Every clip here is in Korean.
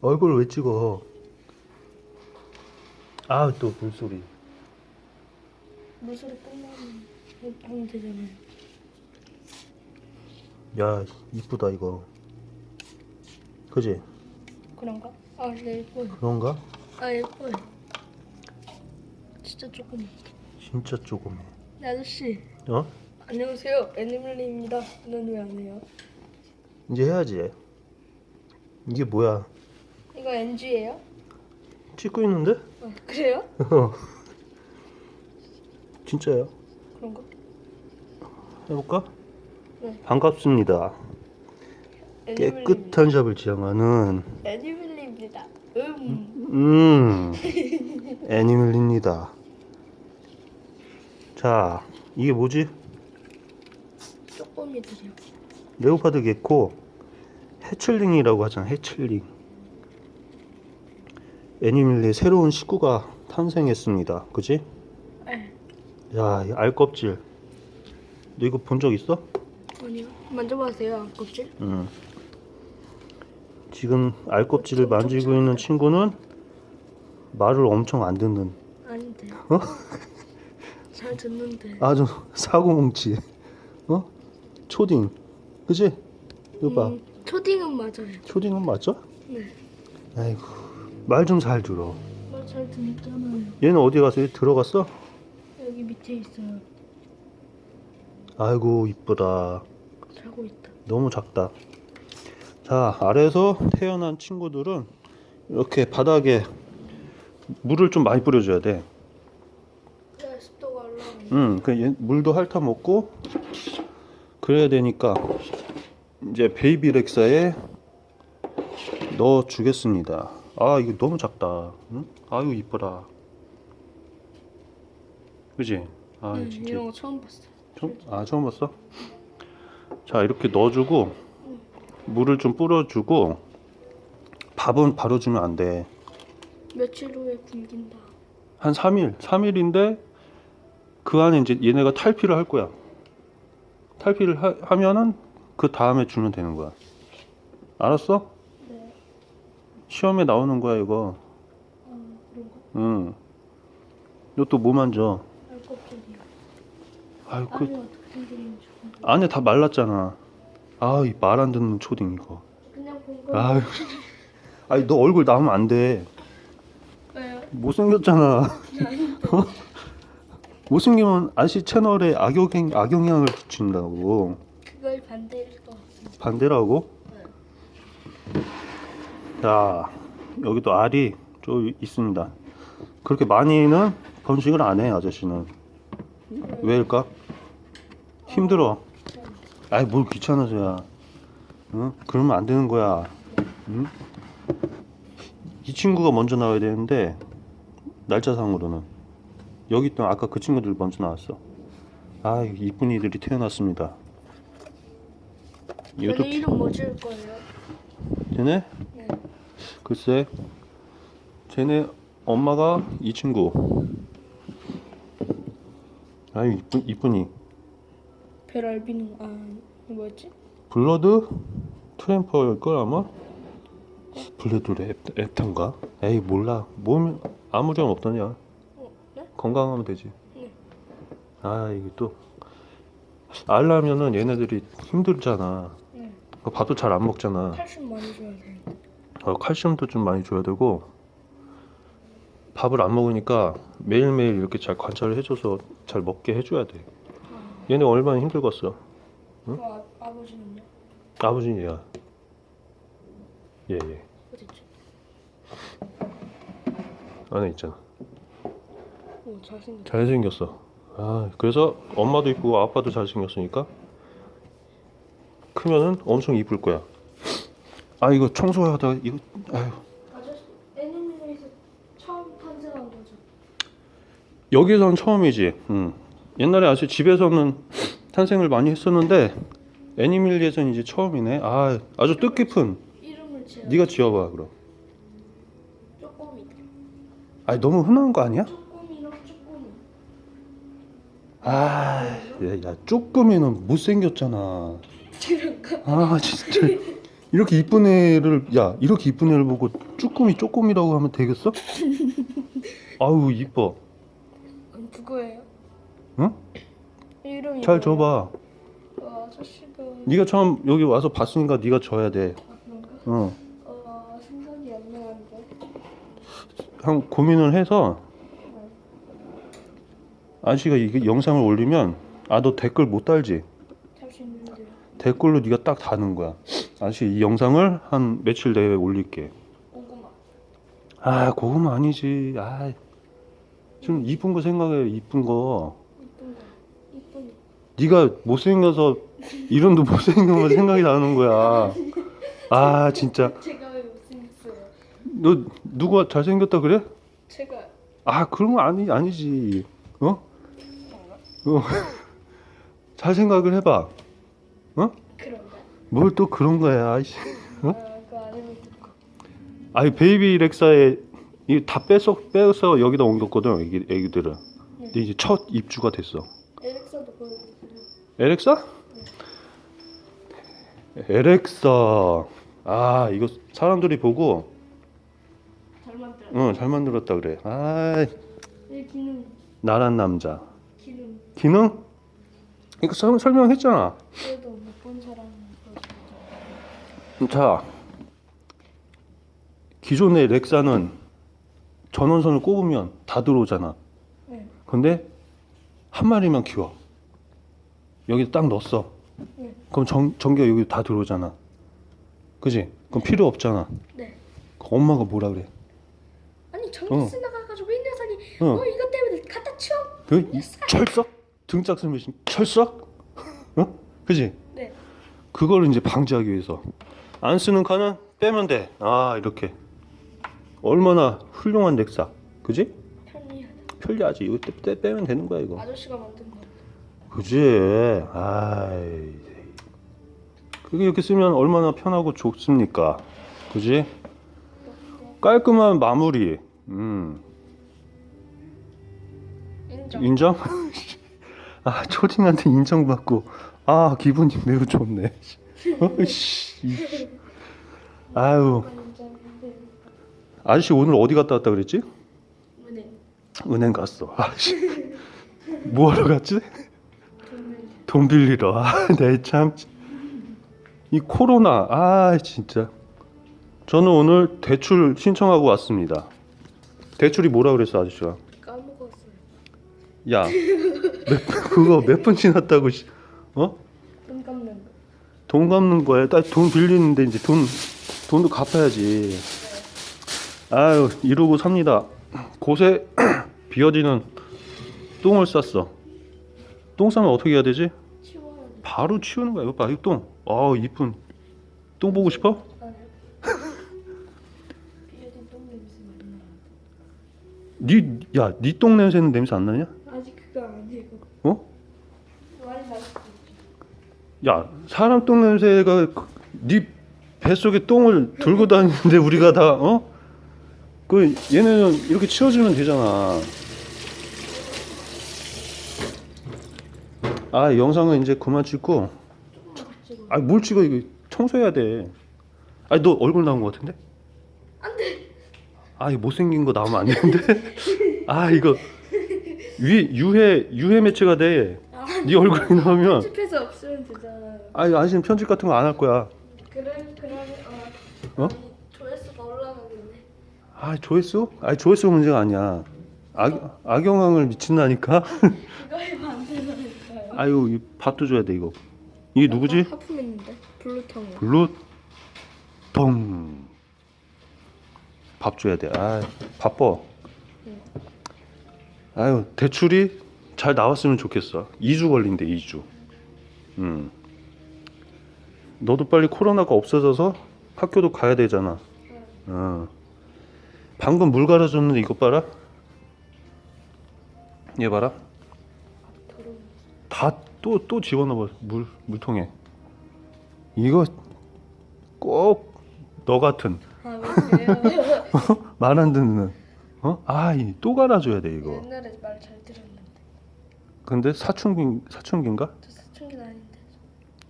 얼굴 왜 찍어? 아, 또 물소리. 물소리 끝나면 하면 되잖아요. 야, 이쁘다, 이거. 그지? 그런가? 아, 네, 예뻐요. 그런가? 아, 예뻐요. 진짜 조금. 진짜 조금해. 네, 아저씨. 어? 안녕하세요. 애니멀리입니다. 넌왜안 해요? 이제 해야지. 이게 뭐야? 이거 NG예요? 찍고 있는데? 아, 그래요? 진짜야. 그런가? 해볼까? 네. 반갑습니다. 깨끗한 샵을 지향하는 애니멀리입니다. 음. 음 애니멀입니다. 자 이게 뭐지? 쪼꼬미들이요. 레오파드 개코 해칠링이라고 하잖아 해칠링. 애니멀리 새로운 식구가 탄생했습니다. 그지? 네. 야, 이 알껍질. 너 이거 본 적 있어? 아니요. 만져봐세요. 껍질. 응. 지금 알껍질을 만지고 있는 친구는 말을 엄청 안 듣는 아닌데. 어? 잘 듣는데. 아주 사고뭉치. 어? 초딩. 그지? 이거 봐. 음, 초딩은 맞아요. 초딩은 맞죠? 네. 아이고. 말 좀 잘 들어. 말잘 듣잖아요. 얘는 어디 가서 얘 들어갔어? 여기 밑에 있어요. 아이고, 이쁘다. 자고 있다. 너무 작다. 자, 아래에서 태어난 친구들은 이렇게 바닥에 물을 좀 많이 뿌려줘야 돼. 네, 습도가 올라가네. 음, 그 얘- 물도 핥아 먹고 그래야 되니까 이제 베이비 렉사에 넣어 주겠습니다. 아, 이거 너무 작다. 응? 아유, 이쁘다. 그지? 아, 네, 진짜. 이런 거 처음 봤어요. 처음, 아, 처음 봤어? 자, 이렇게 넣어주고 물을 좀 뿌려주고 밥은 바로 주면 안 돼. 며칠 후에 굶긴다. 한 3일, 3일인데 그 안에 이제 얘네가 탈피를 할 거야. 탈피를 하, 하면은 그 다음에 주면 되는 거야. 알았어? 네. 시험에 나오는 거야 이거. 아, 그런가? 응. 이것도 뭐 만져? 알껍질이요. 아유 안에 그 어떻게 생겼는지. 궁금해. 안에 다 말랐잖아. 아이 말 안 듣는 초딩 이거. 그냥 본 거. 아유. 아니 너 얼굴 나오면 안 돼. 왜요? 못생겼잖아. 어? 못생기면 아시 채널에 악영 악영향을 끼친다고. 그걸 반대일 것. 반대라고? 네. 자, 여기도 알이 좀 있습니다. 그렇게 많이는 번식을 안 해, 아저씨는. 왜일까? 힘들어. 아이, 뭘 귀찮아서야. 응? 그러면 안 되는 거야. 응? 이 친구가 먼저 나와야 되는데, 날짜상으로는. 여기 있던 아까 그 친구들 먼저 나왔어. 아, 이쁜 이들이 태어났습니다. 얘네 이름 뭐 지을 거예요? 쟤네? 네. 글쎄 쟤네 엄마가 이 친구 아유 이쁜, 이쁘니 베랄비는 아 뭐였지? 블러드 트램퍼일 걸 아마? 블러드 랩, 랩탄가? 에이 몰라 몸 아무렴 없더냐 어, 네? 건강하면 되지 네. 아 이게 또 알라면은 얘네들이 힘들잖아 네. 그 밥도 잘 안 먹잖아 칼슘 많이 줘야 돼. 어, 칼슘도 좀 많이 줘야 되고 밥을 안 먹으니까 매일매일 이렇게 잘 관찰을 해줘서 잘 먹게 해줘야 돼. 아, 얘네 얼마나 힘들겠어. 그 아, 아버지는요? 아버지 얘야. 얘 얘. 어딨지? 안에 있잖아. 오 잘생겼다. 잘생겼어. 아 그래서 엄마도 이쁘고 아빠도 잘생겼으니까 크면은 엄청 이쁠 거야. 아 이거 청소하다 이거 아유 아저씨 애니메이에서 처음 탄생한 거죠? 여기선 처음이지. 음. 옛날에 아주 집에서는 탄생을 많이 했었는데 애니밀리에서는 이제 처음이네. 아, 아주 뜻깊은. 이름을 지어. 네가 지어봐 그럼. 쪼꼬미. 아니 너무 흔한 거 아니야? 쪼꼬미랑 쪼꼬미. 아, 야, 야 쪼끄미는 못 생겼잖아. 그런가? 아 진짜. 이렇게 이쁜 애를 야 이렇게 이쁜 애를 보고 쭈꾸미 쪼꾸미라고 하면 되겠어? 아우 이뻐 음, 그거예요? 응? 이름이 잘? 줘봐 어, 아저씨가 네가 처음 여기 와서 봤으니까 네가 줘야 돼 아, 그런가? 어. 어, 생각이 안 나는데. 한 고민을 해서 아저씨가 이게 영상을 올리면 아 너 댓글 못 달지? 댓글로 네가 딱 다는 거야 아저씨 이 영상을 한 며칠 내에 올릴게 고구마. 아 그거만 아니지 아좀 이쁜 거 생각해 이쁜 거 이쁜 거. 이쁜. 네가 못생겨서 이름도 못생겨서 생각이 나는 거야 아 진짜 제가 왜 못생겼어요? 너 누가 잘생겼다 그래? 제가 아 그런 거 아니 아니지 어? 어. 잘 생각을 해봐 그런가? 뭘 또 그런 거야 아이씨 어? 아, 그거 아니면 그거. 아니 베이비 렉사에 이다 뺏어 빼서 여기다 옮겼거든 애기 애기들은 근데 이제 첫 입주가 됐어 에렉사도 보여주세요. 에렉사? 에렉사 아 이거 사람들이 보고 잘 만들어. 응 잘 만들었다 그래 아이 기능. 나란 남자 기능. 기능? 이거 설- 설명했잖아 그래도 못본 사람은 보여주죠. 자 기존의 렉사는 전원선을 꼽으면 다 들어오잖아 네. 근데 한 마리만 키워 여기 딱 넣었어 네. 그럼 전, 전기가 여기 다 들어오잖아 그지? 그럼 필요 없잖아 네. 그럼 엄마가 뭐라 그래 아니 전기 어. 쓰나가가지고 이 녀석이 어. 어 이것 때문에 갖다 치워. 그 이- 철석? 등짝 스매싱 철석? 어? 그지? 네. 그걸 이제 방지하기 위해서 안 쓰는 칸은 빼면 돼. 아 이렇게 얼마나 훌륭한 넥사, 그지? 편리하다. 편리하지. 이거 떼, 떼- 빼면 되는 거야 이거. 아저씨가 만든 거. 그지? 아이 그게 이렇게 쓰면 얼마나 편하고 좋습니까? 그지? 깔끔한 마무리. 음 인정. 인정? 아 초딩한테 인정받고 아 기분이 매우 좋네. 어이씨. 아유. 아저씨 오늘 어디 갔다 왔다 그랬지? 은행. 은행 갔어. 아씨. 뭐 하러 갔지? 돈을 돈 빌리러. 아, 내 참. 이 코로나. 아, 진짜. 저는 오늘 대출 신청하고 왔습니다. 대출이 뭐라 그랬어, 아저씨가? 까먹었어요. 야, 몇, 그거 몇 분 지났다고, 씨. 어? 돈 갚는 거. 돈 갚는 거야. 딱돈 빌리는데 이제 돈, 돈도 갚아야지. 아유, 이러고 삽니다. 곳에 비어지는 똥을 쌌어. 똥 싸면 어떻게 해야 되지? 치워야 돼. 바로 치우는 거야. 이거 봐, 이 똥. 아, 이쁜. 똥 보고 싶어? 아니요. 비어진 똥 냄새 많이 나. 니, 야, 니똥 냄새는 냄새 안 나냐? 아직 그거 아니고. 어? 야, 사람 똥 냄새가 그- 니 뱃속에 똥을 들고 다니는데 우리가 다 어? 그 얘네는 이렇게 치워주면 되잖아. 아, 영상은 이제 그만 찍고. 아, 뭘 찍어 이거 청소해야 돼. 아니, 너 얼굴 나온 것 같은데? 안 돼. 아, 못생긴 거 나오면 안 되는데? 아, 이거 위 유해 유해 매체가 돼. 아, 네 얼굴이 나오면 편집해서 없으면 되잖아요. 아니 아저씨는 편집 같은 거 안 할 거야. 그래 그러면 어. 어? 아니, 조회수가 올라가겠네. 아 조회수? 아니 조회수 문제가 아니야. 악, 악영향을 미친다니까. 안 되나니까요. 아유 이 밥도 줘야 돼 이거. 이게 누구지? 하품 있는데 블루텅. 블루 통. 밥 줘야 돼. 아 바빠. 아유 대출이 잘 나왔으면 좋겠어. 2주 걸린대 2주. 음. 너도 빨리 코로나가 없어져서 학교도 가야 되잖아. 어. 방금 물 갈아줬는데 이것 봐라. 얘 봐라. 다 또 또 집어넣어 물 물통에. 이거 꼭 너 같은 아왜 그래요? 말안 듣는 어? 아또 갈아줘야 돼 이거. 옛날에 말잘 들었는데 근데 사춘기 사춘기인가? 저 사춘기는 아닌데.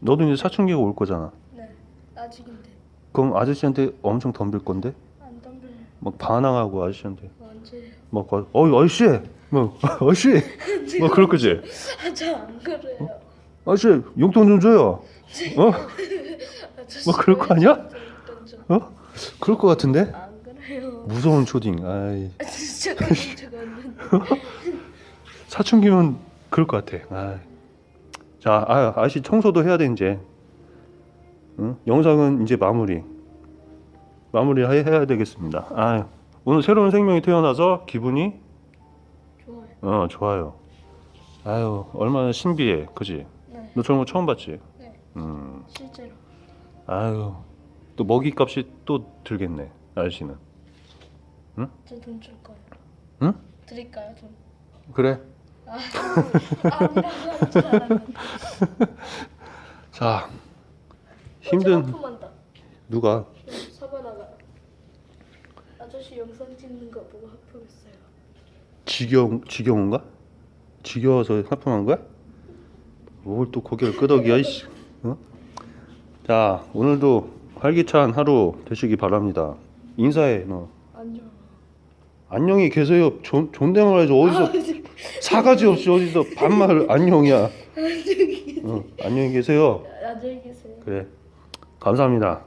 너도 이제 사춘기가 올 거잖아. 네 아직인데. 그럼 아저씨한테 엄청 덤빌 건데? 안 덤벼요. 막 반항하고 아저씨한테 언제? 막 어, 어이 아저씨 뭐 아저씨 뭐 그럴 거지 아저안 그래요. 아저씨 용돈 좀 줘요 어? 아저씨 뭐 그럴 거 아니야? 용돈 좀- 어? 그럴 것 같은데 안 그래요. 무서운 초딩 아이 아, 진짜 그런 적 없는데. 사춘기면 그럴 것 같아 아이. 자 아, 아저씨 청소도 해야 돼 이제 응? 영상은 이제 마무리 마무리 해- 해야 되겠습니다 아유 오늘 새로운 생명이 태어나서 기분이 좋아요. 어 좋아요 아유 얼마나 신비해 그지 네. 너 저런 거 처음 봤지 네. 음 실제로. 아유 또 먹이 값이 또 들겠네 아저씨는 저 돈 줄 거예요. 응? 드릴까요 돈? 그래 아. 자 어, 힘든. 누가 사바나가 아저씨 영상 찍는 거 보고 하품했어요. 지경 지경인가 지겨워서 하품한 거야 뭘 또 고개를 끄덕이야 이씨 어? 자 오늘도 활기찬 하루 되시기 바랍니다 인사해 너 안녕. 안녕히 계세요 존, 존댓말 해서 어디서 사가지 없이 어디서 반말 안녕이야. 어, 안녕히 계세요. 안녕히 계세요. 그래. 감사합니다